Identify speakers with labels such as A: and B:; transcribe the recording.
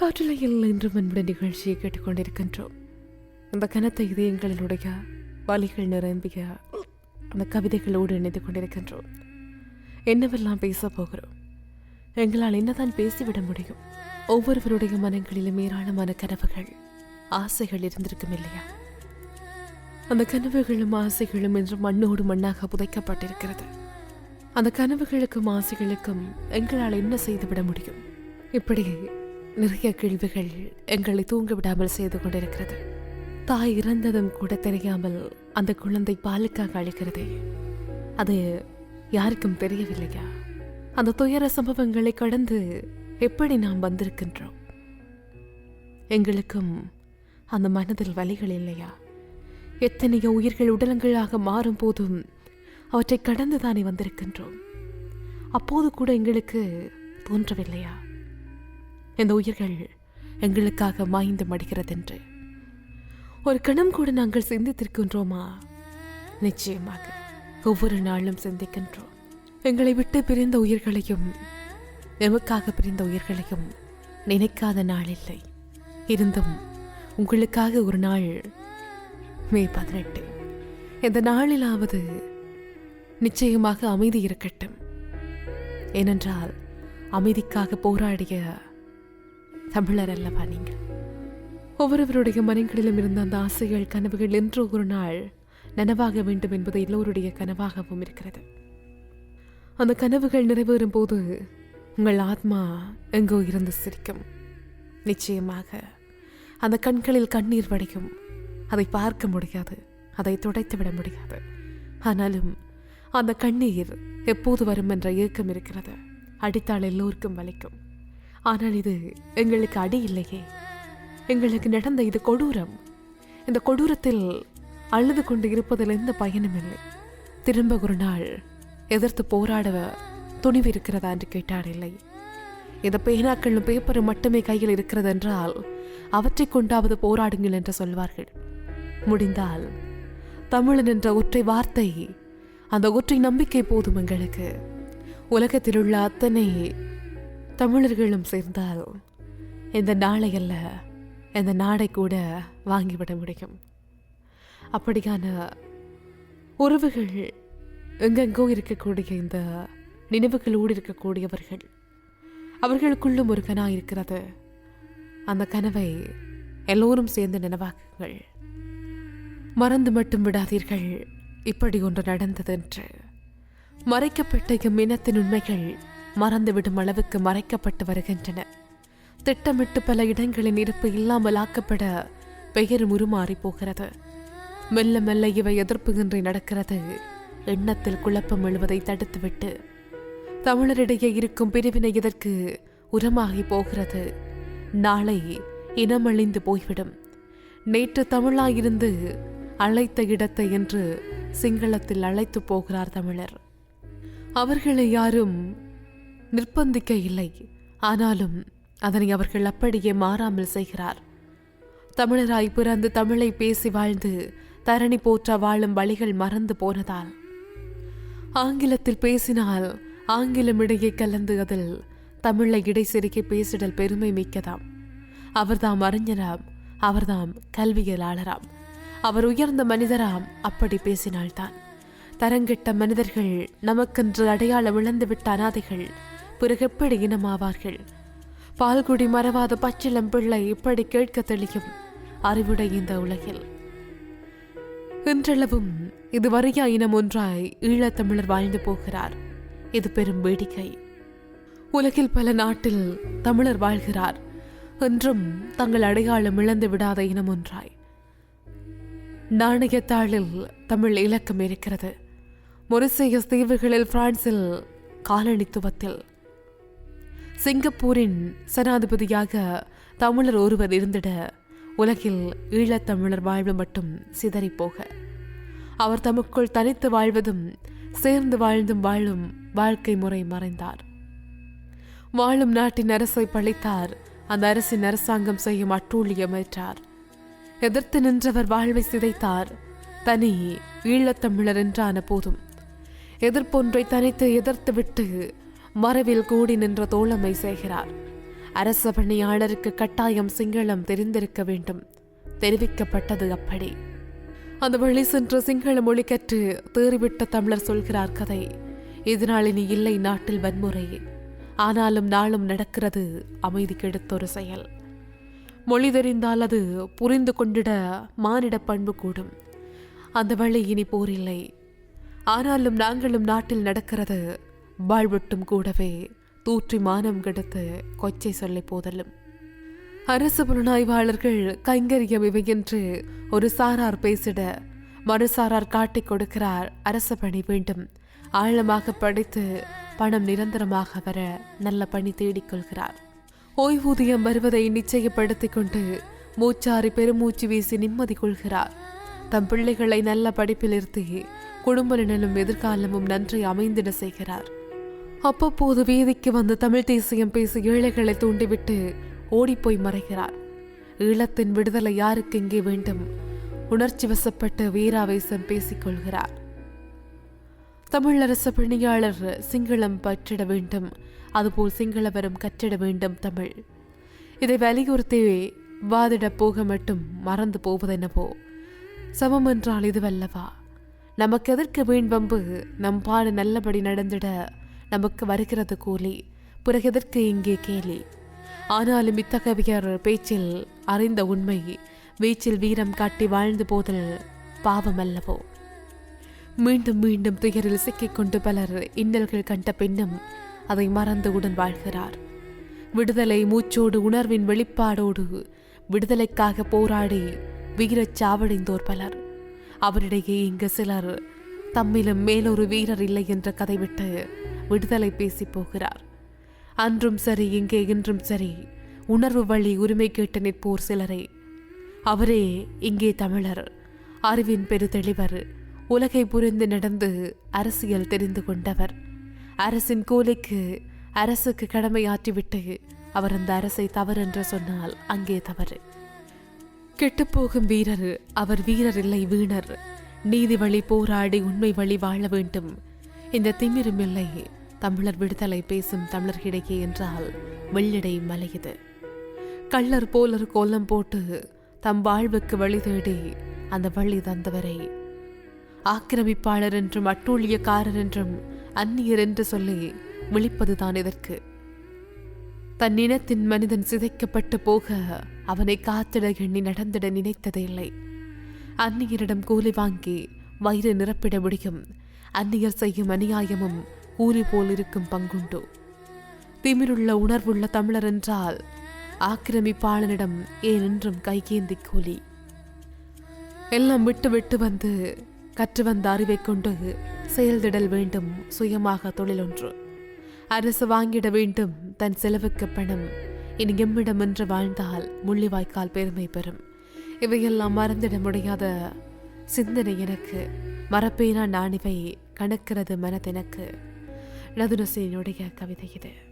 A: காற்றலையில் இன்று மண்புட நிகழ்ச்சியை கேட்டுக்கொண்டிருக்கின்றோம். அந்த கனத்த இதயங்களினுடைய வலிகள் நிரம்பிய அந்த கவிதைகளோடு இணைந்து கொண்டிருக்கின்றோம். என்னவெல்லாம் பேச போகிறோம்? எங்களால் என்னதான் பேசிவிட முடியும்? ஒவ்வொருவருடைய மனங்களிலும் ஏராளமான கனவுகள் ஆசைகள் இருந்திருக்கும் இல்லையா? அந்த கனவுகளும் ஆசைகளும் இன்று மண்ணோடு மண்ணாக புதைக்கப்பட்டிருக்கிறது. அந்த கனவுகளுக்கும் ஆசைகளுக்கும் எங்களால் என்ன செய்துவிட முடியும்? இப்படி நிறைய கேள்விகள் எங்களை தூங்க விடாமல் செய்து கொண்டிருக்கிறது. தாய் இறந்ததும் கூட தெரியாமல் அந்த குழந்தை பாலுக்காக அழிக்கிறதே அது யாருக்கும் தெரியவில்லையா? அந்த துயர சம்பவங்களை கடந்து எப்படி நாம் வந்திருக்கின்றோம்? எங்களுக்கும் அந்த மனதில் வலிகள் இல்லையா? எத்தனையோ உயிர்கள் உடலங்களாக மாறும் போதும் அவற்றை கடந்து தானே வந்திருக்கின்றோம். அப்போது கூட எங்களுக்கு தோன்றவில்லையா? இந்த உயிர்கள் எங்களுக்காக மாய்ந்து மடிகிறதென்று. ஒரு கணம் கூட நாங்கள் சிந்தித்திருக்கின்றோமா? நிச்சயமாக ஒவ்வொரு நாளும் சிந்திக்கின்றோம். எங்களை விட்டு பிரிந்த உயிர்களையும் எமக்காக பிரிந்த உயிர்களையும் நினைக்காத நாள் இல்லை. இருந்தும் உங்களுக்காக ஒரு நாள் மே பதினெட்டு. இந்த நாளிலாவது நிச்சயமாக அமைதி இருக்கட்டும். ஏனென்றால் அமைதிக்காக போராடிய தமிழர் அல்லவா நீங்கள்? ஒவ்வொருவருடைய மனங்களிலும் இருந்த அந்த ஆசைகள் கனவுகள் என்று ஒரு நாள் நனவாக வேண்டும் என்பது எல்லோருடைய கனவாகவும் இருக்கிறது. அந்த கனவுகள் நிறைவேறும் போது உங்கள் ஆத்மா எங்கோ இருந்து சிரிக்கும். நிச்சயமாக அந்த கண்களில் கண்ணீர் வடியும். அதை பார்க்க முடியாது அதை துடைத்து விட முடியாது. ஆனாலும் அந்த கண்ணீர் எப்போது வரும் என்ற ஏக்கம் இருக்கிறது. அடித்தால் எல்லோருக்கும் வலிக்கும். ஆனால் இது எங்களுக்கு அடி இல்லையே. எங்களுக்கு நடந்த இது கொடூரம். இந்த கொடூரத்தில் அழுது கொண்டு இருப்பதில் எந்த பயனும் இல்லை. திரும்ப ஒரு நாள் எதிர்த்து போராட துணிவு இருக்கிறதா என்று கேட்டார் இல்லை. இந்த பேனாக்களும் பேப்பரும் மட்டுமே கையில் இருக்கிறது என்றால் அவற்றை கொண்டாவது போராடுங்கள் என்று சொல்வார்கள். முடிந்தால் தமிழன் என்ற ஒற்றை வார்த்தை அந்த ஒற்றை நம்பிக்கை போதும் எங்களுக்கு. உலகத்தில் உள்ள அத்தனை தமிழர்களும் சேர்ந்தால் இந்த நாளை அல்ல இந்த நாடை கூட வாங்கிவிட முடியும். அப்படியான உறவுகள் எங்கெங்கோ இருக்கக்கூடிய இந்த நினைவுகளோடு இருக்கக்கூடியவர்கள் அவர்களுக்குள்ளும் ஒரு கனா இருக்கிறது. அந்த கனவை எல்லோரும் சேர்ந்து நினைவாக்குங்கள். மறந்து மட்டும் விடாதீர்கள் இப்படி ஒன்று நடந்தது என்று மறைக்கப்பட்ட இம்மினத்தின் உண்மைகள் மறந்துவிடும் அளவுக்கு மறைக்கப்பட்டு வருகின்றன. திட்டமிட்டு பல இடங்களின் இருப்பு இல்லாமல் ஆக்கப்பட பெயர் உருமாறி போகிறது. மெல்ல மெல்ல இவை எதிர்ப்புகின்றி நடக்கிறது. எண்ணத்தில் குழப்பம் எழுவதை தடுத்துவிட்டு தமிழரிடையே இருக்கும் பிரிவினை இதற்கு உரமாகி போகிறது. நாளை இனமழிந்து போய்விடும். நேற்று தமிழாயிருந்து அழைத்த இடத்தை என்று சிங்களத்தில் அழைத்து போகிறார் தமிழர். அவர்களை யாரும் நிர்பந்திக்க இல்லை. ஆனாலும் அதனை அவர்கள் அப்படியே மாறாமல் செய்கிறார். தமிழராய் பிறந்து தமிழை பேசி வாழ்ந்து தரணி போற்ற வாழும் வழிகள் மறந்து போனதால். ஆங்கிலத்தில் பேசினால் ஆங்கிலம் இடையே கலந்து அதில் தமிழை இடை சிறுக்கி பேசிடல் பெருமை மிக்கதாம். அவர்தாம் அறிஞராம் அவர்தாம் கல்வியலாளராம். அவர் உயர்ந்த மனிதராம் அப்படி பேசினால்தான். தரங்கெட்ட மனிதர்கள் நமக்கென்று அடையாளம் இழந்துவிட்ட அனாதைகள் பிறகு எப்படி இனமாவார்கள் பால்குடி மறவாத பச்சிளம் பிள்ளை இப்படி கேட்க தெளியும் அறிவுடை இந்த உலகில். இன்றளவும் இது வறியா இனம் ஒன்றாய் ஈழத்தமிழர் வாழ்ந்து போகிறார். இது பெரும் வேடிக்கை. உலகில் பல நாட்டில் தமிழர் வாழ்கிறார். என்றும் தங்கள் அடையாளம் இழந்து விடாத இனம் ஒன்றாய். நாணயத்தாளில் தமிழ் இலக்கம் இருக்கிறது. மொரிசியஸ் தீவுகளில் பிரான்சில் காலனித்துவத்தில் சிங்கப்பூரின் சனாதிபதியாக தமிழர் ஒருவர் இருந்திட உலகில் ஈழத்தமிழர் வாழ்வு மட்டும் சிதறிப்போக. அவர் தமக்குள் தனித்து வாழ்வதும் சேர்ந்து வாழ்ந்தும் வாழும் வாழ்க்கை முறை மறைந்தார். வாழும் நாட்டின் அரசை பழித்தார் அந்த அரசின் அரசாங்கம் செய்யும் அட்டூழியம் ஏற்றார். எதிர்த்து நின்றவர் வாழ்வை சிதைத்தார் தனி ஈழத்தமிழர் என்றான போதும். எதிர்ப்பொன்றை தனித்து எதிர்த்து விட்டு மறைவில் கூடி நின்ற தோழமை செய்கிறார். அரச பணியாளருக்கு கட்டாயம் சிங்களம் தெரிந்திருக்க வேண்டும். தெரிவிக்கப்பட்டது அப்படி. அந்த வழி சென்று சிங்கள மொழி கற்று தேறிவிட்ட தமிழர் சொல்கிறார் கதை. இதனால் இனி இல்லை நாட்டில் வன்முறை. ஆனாலும் நாளும் நடக்கிறது அமைதி கெடுத்தொரு செயல். மொழி தெரிந்தால் அது புரிந்து கொண்டிட மானிட பண்பு கூடும். அந்த வழி இனி போரில்லை. ஆனாலும் நாங்களும் நாட்டில் நடக்கிறது வாழ்வட்டும் கூடவே தூற்றி மானம் கெடுத்து கொச்சை சொல்லி போதலும். அரசு புலனாய்வாளர்கள் கைங்கரியம் இவை என்று ஒரு சாரார் பேசிட மறுசாரார் காட்டிக் கொடுக்கிறார் அரச பணி வேண்டும். ஆழமாக படித்து பணம் நிரந்தரமாக வர நல்ல பணி தேடிக்கொள்கிறார் ஓய்வூதியம் வருவதை நிச்சயப்படுத்திக் கொண்டு மூச்சாரி பெருமூச்சு வீசி நிம்மதி கொள்கிறார். தம் பிள்ளைகளை நல்ல படிப்பில் இருத்தி குடும்ப நலனும் எதிர்காலமும் நன்றி அமைந்திட செய்கிறார். அப்பப்போது வீதிக்கு வந்து தமிழ் தேசியம் பேசி ஏழைகளை தூண்டிவிட்டு ஓடிப்போய் மறைகிறார். ஈழத்தின் விடுதலை யாருக்கு இங்கே வேண்டும்? உணர்ச்சி வசப்பட்டு வீராவேசம் பேசிக்கொள்கிறார் தமிழரச பணியாளர் சிங்களம் பற்றிட வேண்டும். அதுபோல் சிங்களவரும் கற்றிட வேண்டும் தமிழ். இதை வலியுறுத்தி வாதிட போக மட்டும் மறந்து போவதென்னவோ? சமம் என்றால் இதுவல்லவா? நமக்கு எதற்கு வீண் வம்பு? நம் பாடு நல்லபடி நடந்திட நமக்கு வருகிறது கூலி பிறகுதற்கு இங்கே கேலி? ஆனாலும் இத்தகவியர் பேச்சில் அறிந்த உண்மை வீச்சில் வீரம் காட்டி வாழ்ந்து போதல் பாவம் அல்லவோ மீண்டும் மீண்டும் துயரில் சிக்கிக்கொண்டு பலர் இன்னல்கள் கண்ட பின்னும் அதை மறந்து உடன் வாழ்கிறார். விடுதலை மூச்சோடு உணர்வின் வெளிப்பாடோடு விடுதலைக்காக போராடி வீரச் சாவடைந்தோர் பலர். அவரிடையே இங்கு சிலர் தம்மிலும் மேலொரு வீரர் இல்லை என்ற கதைவிட்டு விடுதலை பேசி போகிறார். அன்றும் சரி இங்கே இன்றும் சரி. உணர்வு வழி உரிமை கேட்டு நிற்போர் சிலரே. அவரே இங்கே தமிழர். அறிவின் பெருதெளிவர். உலகை புரிந்து நடந்து அரசியல் தெரிந்து கொண்டவர். அரசின் கூலிக்கு அரசுக்கு கடமையாற்றிவிட்டு அவர் அந்த அரசை தவறு என்று சொன்னால் அங்கே தவறு. கெட்டுப்போகும் வீரர் அவர் வீரர் இல்லை வீணர். நீதி வழி போராடி உண்மை வழி வாழ வேண்டும். இந்த திமிரும் இல்லை தமிழர் விடுதலை பேசும் தமிழர்கிடையே என்றால் வெள்ளிடை மலையுது. கள்ளர் போலர் கோலம் போட்டு தம் வாழ்வுக்கு வழி தேடி அந்த வழி தந்தவரை. ஆக்கிரமிப்பாளர் என்றும் அட்டூழியக்காரர் என்றும் அந்நியர் என்று சொல்லி விழிப்பதுதான் இதற்கு. தன் இனத்தின் மனிதன் சிதைக்கப்பட்டு போக அவனை காத்திட எண்ணி நடந்திட நினைத்ததே இல்லை. அந்நியரிடம் கூலி வாங்கி வயிறு நிரப்பிட முடியும். அந்நியர் செய்யும் அநியாயமும் ஊறி போல் இருக்கும் பங்குண்டு? திமிருள்ள உணர்வுள்ள தமிழர் என்றால் ஆக்கிரமிப்பாளனிடம் ஏனென்றும் கைகேந்தி கூலி. எல்லாம் விட்டு விட்டு வந்து கற்று வந்த அறிவை கொண்டு செயல்திடல் வேண்டும் சுயமாக தொழிலொன்று. அரசு வாங்கிட வேண்டும் தன் செலவுக்கு பணம். இனி எம்மிடம் என்று வாழ்ந்தால் முள்ளிவாய்க்கால் பெருமை பெறும். இவையெல்லாம் மறந்திட முடியாத சிந்தனை எனக்கு. மறப்பேனா நான் இவை? கணக்கிறது மனதெனக்கு. ලදුන සීනෝඩිකයක් කවිතකිට